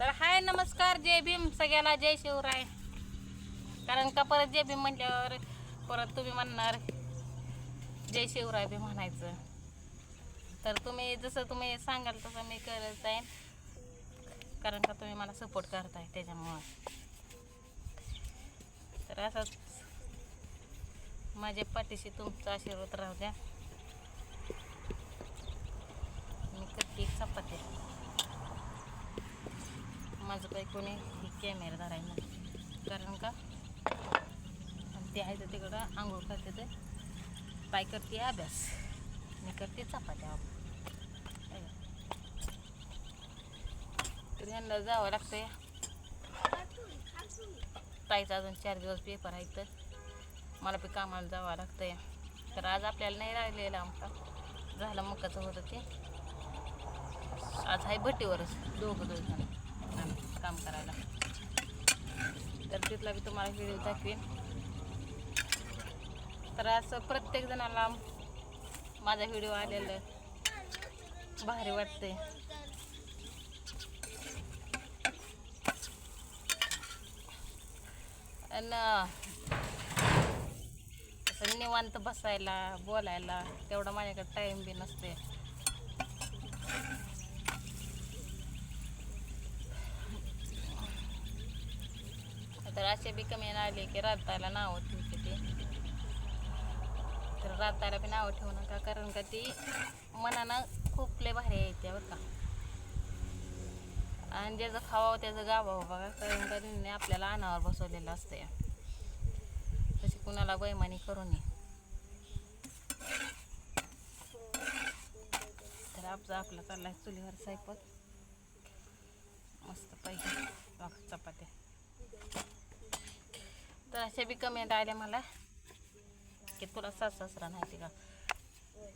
तर हाय नमस्कार जय भीम. सगळ्याला जय शिवराय. कारण का परत जय भीम म्हटल्यावर परत तुम्ही म्हणणार जय शिवराय बी म्हणायचं. तर तुम्ही जसं तुम्ही सांगाल तसं मी करत जाईन. कारण का तुम्ही मला सपोर्ट करताय त्याच्यामुळं. तर असंच माझ्या पाठीशी तुमचा आशीर्वाद राहू द्या. मी कधी एक चपाती. माझं काही कोणी ही कॅमेरा धरायला कारण का? आणि ते आहे तर तिकडं आंघोळ करते ते. पाय करते अभ्यास. मी करते चपात्या. तरी तर यांना जावं लागतंय. ताईचा अजून चार दिवस पेपर आहे तर मला पण कामाला जावं लागतंय. तर आज आपल्याला नाही राहिलेलं आमचा. झालं मकाचं होतं ते. आज आहे भट्टीवरच. दोघं दोघ जण. आम्ही काम करायला. तर तिथला बी तुम्हाला व्हिडिओ दाखवेन. तर असं प्रत्येक जणाला माझा व्हिडिओ आलेलं भारी वाटते आणि निवांत बसायला बोलायला तेवढा माझ्याकडे टाईम बी नसते तर असे बी कमी आले की राताला नावं ठेवते ते. तर राताला बी नावं ठेवू नका कारण का ती मनानं खूप लय भारी येते बरं का. आणि ज्याचं खावावं त्याचं गावावं बघा कारण का तिने आपल्याला अनावर बसवलेलं असतं या तशी कुणाला बैमानी करू नये. तर आपला आपला चाललाय चुलीवर स्वयंपाक मस्त पाहिजे बघा चपात्या. तर अशा बी कमेंट आल्या मला की तुला सास सासरा नाही का?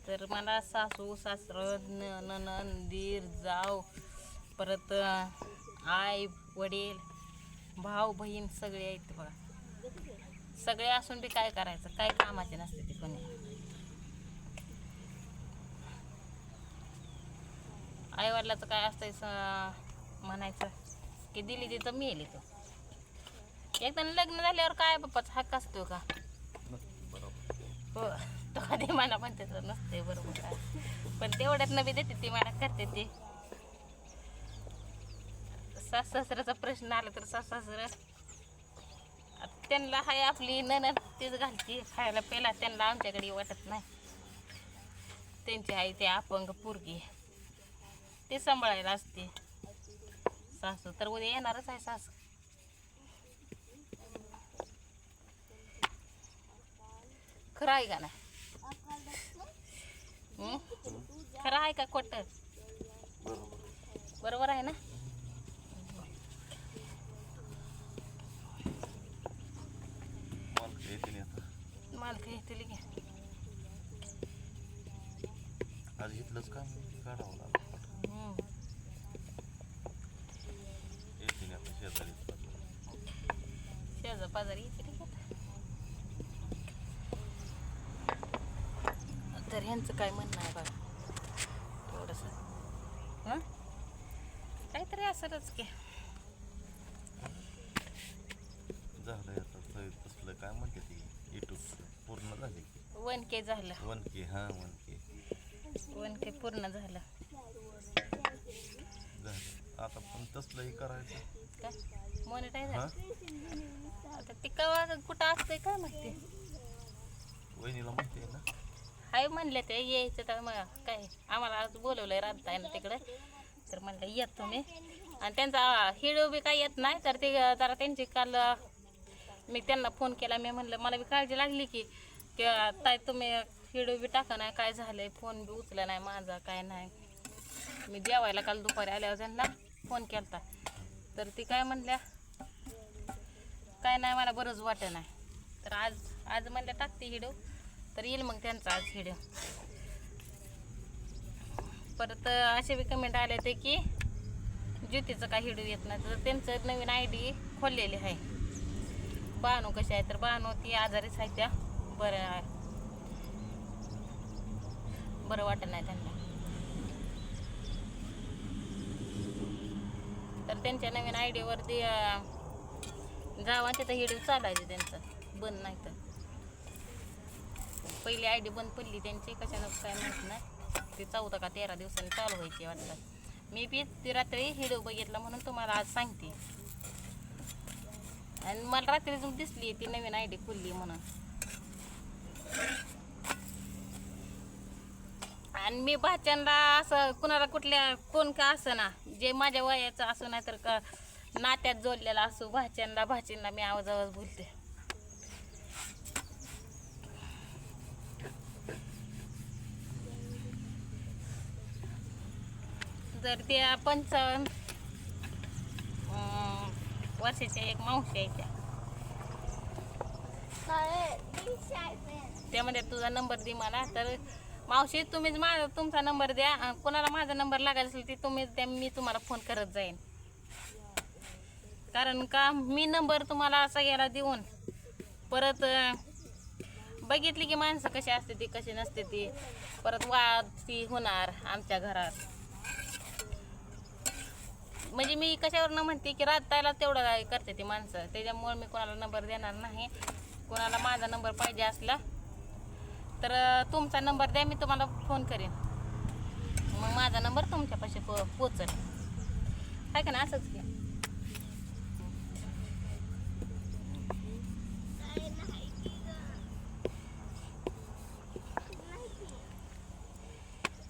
तर मला सासू सासरं न दीर जाव परत आई वडील भाऊ बहीण सगळे आहेत बघा. सगळे असून बी काय करायचं? काय कामाचे नसते ते कोणी. आईवडिलाचं काय असतंय म्हणायचं की दिली तिथं मी येली तो एकदा लग्न झाल्यावर काय बाप्पाचा हक्क असतो का? हो तो कधी मला पण तर नसते बरोबर का पण तेवढ्यात नवी देते ती मला करते ती. सास सासऱ्याचा प्रश्न आला तर सास सासरं त्यांना हाय आपली ननद तीच घालते. खायला पेला त्यांना आमच्याकडे वाटत नाही. त्यांची आई ते अपंग पोरगी. ते सांभाळायला असते. सासू तर उद्या येणारच आहे सासू. खरं आहे का नाही? खरं आहे का खोट? बरोबर आहे ना? मालक येतील की. आज काम काढावं लागलं हं. येते नाही आता शेजारी शेजार पाजारी येतील की आता. तर ह्यांचं काय म्हणणं आहे बघा. थोडस. हं? काहीतरी असलच की. झालंय आता सगळं तसलं काय म्हणते ती? युट्यूब पूर्ण झाली वन के झालं. वन के हां वन के. वन के पूर्ण झालं. झालं. आता पण तसलंही करायचं. काय? मॉनिटाईज हां? झालं आता ते कवा कुठं असतंय काय माहिती? वहिनीला माहिती आहे ना? हाय म्हणले ते यायचं तर मग काय आम्हाला आज बोलवलंय राहता ना तिकडं. तर म्हणलं येत तुम्ही. आणि त्यांचा हिडू बी काय येत नाही तर ते जरा त्यांची काल मी त्यांना फोन केला मी म्हणलं मला बी काळजी लागली की की ताई तुम्ही हिडू बी टाका नाही काय झालंय फोन बी उचला नाही माझा काय नाही. मी जेवायला काल दुपारी आल्यावर त्यांना फोन केला तर ती काय म्हणल्या काय नाही मला बरंच वाटत नाही तर आज आज म्हणलं टाकते हिडो. तर येईल मग त्यांचा आज व्हिडिओ परत असे बी कमेंट आले होते की ज्योतीचं काय हिडू येत नाही. तर त्यांचं नवीन आय डी खोललेली आहे. बानू कशी आहे? तर बानू ती आजारीच आहे त्या. बरं आहे बरं वाटत नाही त्यांना. तर त्यांच्या नवीन आय डीवरती जावा तिथं हिडिओ चालायचे त्यांचं. बंद नाही तर. पहिली आय डी बंद पडली त्यांची कशाला काय माहीत नाही. ते चौदा का तेरा दिवसांनी चालू व्हायची वाटतं. मी बी ती रात्री हिडो बघितला म्हणून तुम्हाला आज सांगते. आणि मला रात्री अजून दिसली ती नवीन आय डी खुलली म्हणून. आणि मी भाच्यांना असं कुणाला कुठल्या कोण का असं ना जे माझ्या वयाचं असं नाही तर का नात्यात जोडलेला असो भाच्यांना भाचींना मी आवाज आवाज बोलते. जर त्या पंचावन्न वर्षाच्या एक मावशी आहे त्यामध्ये तुझा नंबर दे मला. तर मावशी तुम्हीच माझा तुमचा नंबर द्या. कोणाला माझा नंबर लागायला असेल ते तुम्हीच द्या मी तुम्हाला फोन करत जाईन. कारण का मी नंबर तुम्हाला सगळ्याला देऊन परत बघितली की माणसं कशी असते ती कशी नसते ती. परत वाद ती होणार आमच्या घरात. म्हणजे मी कशावरनं म्हणते की रातायला तेवढं काय करते ती माणसं. त्याच्यामुळे मी कोणाला नंबर देणार नाही. कोणाला माझा नंबर पाहिजे असला तर तुमचा नंबर द्या मी तुम्हाला फोन करेन. मग माझा नंबर तुमच्यापाशी पो पोचल. आहे का ना असंच घ्या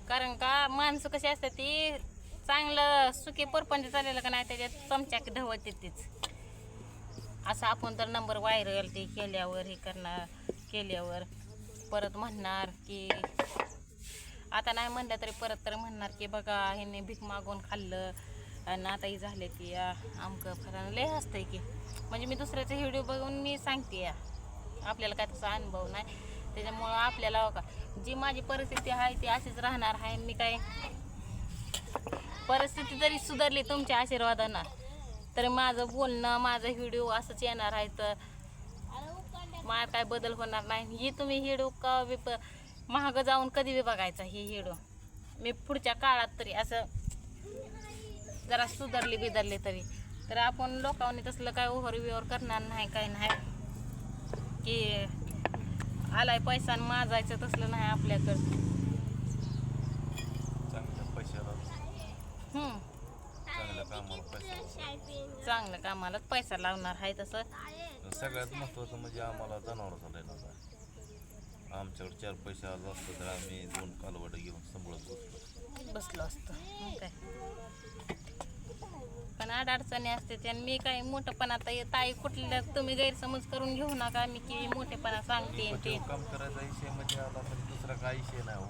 कारण का माणसं कशी असतात ती चांगलं सुके परपंच चाललेलं का नाही त्याच्यात चमच्या ढवत येतेच असं आपण तर नंबर व्हायरल ते केल्यावर हे करणार केल्यावर परत म्हणणार की आता नाही म्हणलं तरी परत तर म्हणणार की बघा ह्यांनी भीक मागून खाल्लं आणि आताही झालं झाले की या आमकं फरानं लय असतंय की. म्हणजे मी दुसऱ्याचे व्हिडिओ बघून मी सांगते या. आपल्याला काय तसा अनुभव नाही. त्याच्यामुळं आपल्याला हो का जी माझी परिस्थिती आहे ती अशीच राहणार आहे मी काय परिस्थिती जरी सुधारली तुमच्या आशीर्वादानं तर माझं बोलणं माझं व्हिडिओ असंच येणार आहे तर मला काय बदल होणार नाही. ही तुम्ही हिडो का बी प महाग जाऊन कधी बी बघायचा ही हिडो मी पुढच्या काळात तरी असं जरा सुधारली बिधारली तरी. तर आपण लोकांनी तसलं काय ओव्हर बिव्हर करणार नाही काय नाही. की आलाय पैसा माजायचं तसलं नाही आपल्याकडं चांगल्या पैशाला हम्म. चांगल्या कामाला पैसा. चांगलं कामालाच पैसा लावणार आहे तसं. सगळ्यात महत्वाचं म्हणजे आम्हाला जनावर चालायला नाही आमच्याकडे चार पैसे आलो असतो तर आम्ही दोन कालवड घेऊन सांभाळत बसलो. बसलो असतो. मग काय? पण आड अडचणी असते आणि मी काय मोठेपणा आता हे ताई कुठल्या तुम्ही गैरसमज करून घेऊ नका. मी की मोठेपणा सांगते आणि ते. काम करायचा विषय म्हणजे आला म्हणजे दुसरा काय विषय नाही हो.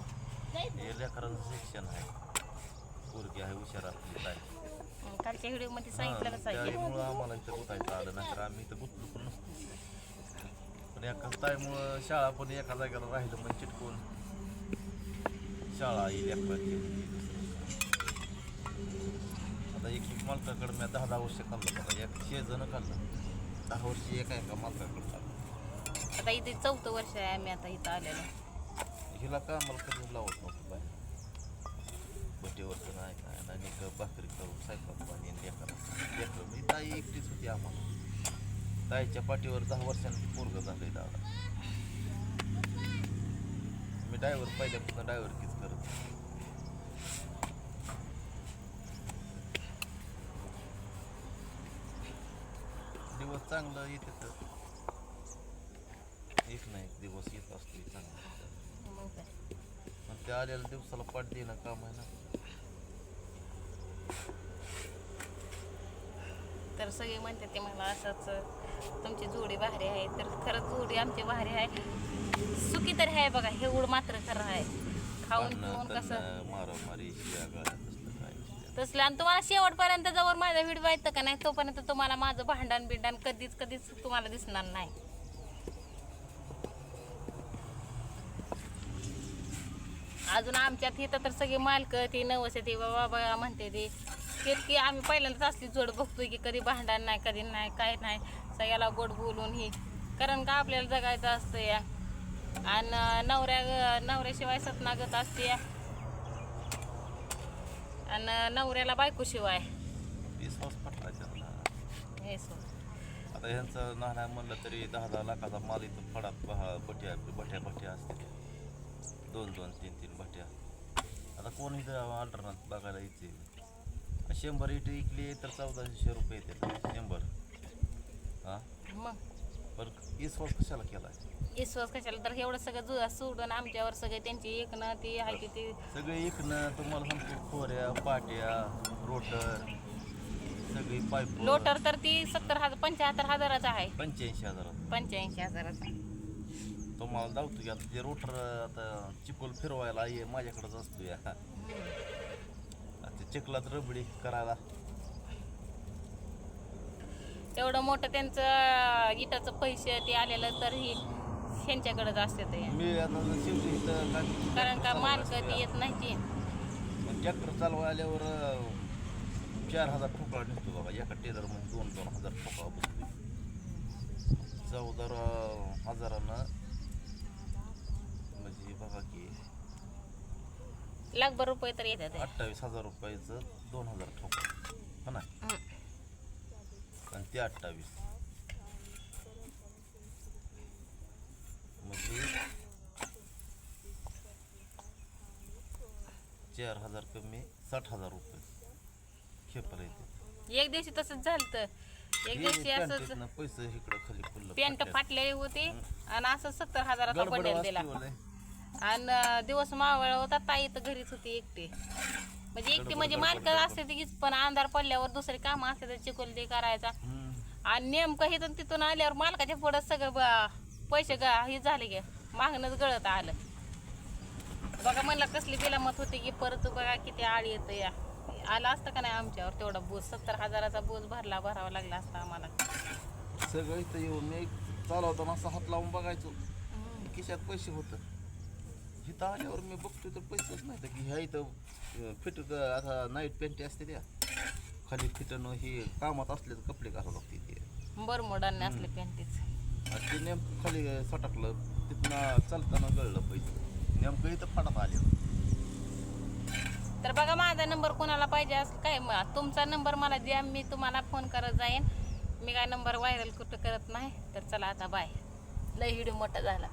हे लेकरांचं शिक्षण आहे. पोरगी आहे हुशार असली ताई मग कालच्या व्हिडिओमध्ये सांगितलं. आहे त्यामुळं आम्हाला इथं गुतायचं आलं नाही तर आम्ही इथं गुतलो पण नसतो. पण एका ताईमुळं शाळा पण एका जागेला राहिलं म्हणजे चिटकून. शाळा येईल एका आता एक एक मालकाकडे मी दहा दहा वर्ष खाल्लं बघा एक शे जण खाल्लं. दहा वर्ष एका एका मालकाकडे खाल्लं. आता इथे चौथं वर्ष आहे आम्ही आता इथं आलेलो. हिला का मला कधी लावत नव्हतं बाहेर. भटीवरचं नाही काय नाही नीट भाकरी करून स्वयंपाक पाणी लेकरा. लेकरं मी म्हणजे ताई एकटीच होती आम्हाला. ताईच्या पाठीवर दहा वर्षांनी पोरग आहे दादा. मी ड्रायव्हर पहिल्यापासून ड्रायव्हर कीच करत दिवस चांगलं येते तर. एक ना एक दिवस येत असतो चांगला. आलेल्या दिवसाला पाठ देणं काम आहे ना. तर सगळे म्हणते ते मला असंच तुमची जोडी भारी आहे. तर खरंच जोडी आमची भारी आहे. सुखी तरी आहे बघा हे उड मात्र खरं आहे. खाऊन पिऊन कसं? मारामारी. तसलं. आणि तुम्हाला शेवटपर्यंत जवळ माझा व्हिडिओ येतं का नाही तोपर्यंत तुम्हाला माझं भांडण बिंडण कधीच कधीच तुम्हाला दिसणार नाही. अजून आमच्यात इथं तर सगळे मालक ती नवस ती बाबा बाबा म्हणते ती. तेच की आम्ही पहिल्यांदाच असली जोड बघतोय की कधी भांडण नाही कधी नाही काय नाही. सगळ्याला गोड बोलून ही. कारण का आपल्याला जगायचं असतं या. आणि नवऱ्या नवऱ्याशिवाय सतनागत असते आणि नवऱ्याला बायकोशिवाय हे सो. आता ह्यांचं म्हणलं तरी दहा दहा लाखाचा माल इथं फडात बहा बट्या बट्या बट्या असते दोन दोन तीन तीन बट्या आता कोण इथं अल्टरनात बघायला येते शंभर इट इकली तर चौदाशे रुपये येते. शंभर. हां? मग? पण विश्वास कशाला केलाय? विश्वास कशाला? तर एवढं सगळं जुळा सोडून आमच्यावर सगळे त्यांची एकनं ती आहे ती ती सगळे इकणं तुम्हाला सांगतो खोऱ्या पाट्या रोटर सगळी पाईप लोटर तर ती सत्तर हजार पंच्याहत्तर हजाराचा आहे. पंच्याऐंशी हजारात. पंच्याऐंशी हजाराचा. तुम्हाला दावतो की आता ते रोटर आता चिकोल फिरवायला ये माझ्याकडेच असतो या. ते चिखलात रबडी करायला. तेवढं मोठं त्यांचं इटाचं पैसे ते आलेलं तर ही ह्यांच्याकडेच असते ते. मी आता शेवटी इथं काय- कारण का मालक ती येत नाही ती. पण ट्रॅक्टर चालवा आल्यावर अं, चार हजार ठोकळा निघतो बघा एका टेलरमध्ये दोन दोन हजार ठोकळा बसतो. चौदा हजारानं म्हणजे बघा की लाखभर रुपये तर येतात. अठ्ठावीस हजार रुपयाचं दोन हजार ठोकळा हा ना. आणि ते अठ्ठावीस म्हणजे चार हजार कमी साठ हजार रुपये खेपला येते एक दिवशी तसंच झालं तर एक दिवशी असंच पैसे इकडे खाली पॅन्ट. फाटलेली होती आणि असं सत्तर हजाराचा बंडल दिला. आणि दिवस मावळ होता ताई तर घरीच होती एकटी. म्हणजे एकटी म्हणजे मालक. असते तीच पण अंधार पडल्यावर दुसरे काम असते तर चिकोल ते करायचा. आणि नेमकं इथून तिथून आल्यावर मालकाच्या पुढं सगळं ब- पैसे ग हे झाले गे मागणंच गळत आलं. बघा म्हणलं कसली बिलामत होती की परत बघा किती आळ येतं या. आलं असतं का नाही आमच्यावर तेवढा बोज? सत्तर हजाराचा बोज भरला भरावा लागला असता आम्हाला. सगळं इथं येऊन मी चालवताना असं हात लावून बघायचो. खिशात पैसे होतं. इथं आल्यावर मी बघतो तर पैसेच नाही तर की ह्या इथं फिट आता नाईट पॅन्टी असते त्या. खाली फिटणं हे कामात असले तर कपडे घालावं लागते ते. बरमोडाने असले पॅन्टीच आणि ते नेमकं खाली सटकलं तिथनं चालताना गळलं पैसे. नेमकं इथं फडात आले. तर बघा माझा नंबर कोणाला पाहिजे असं काय? तुमचा नंबर मला द्या मी तुम्हाला फोन करत जाईन. मी काय नंबर व्हायरल कुठं करत नाही? तर चला आता बाय लय व्हिडिओ मोठा झाला.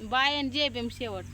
बाय आणि जय भीम शेवट.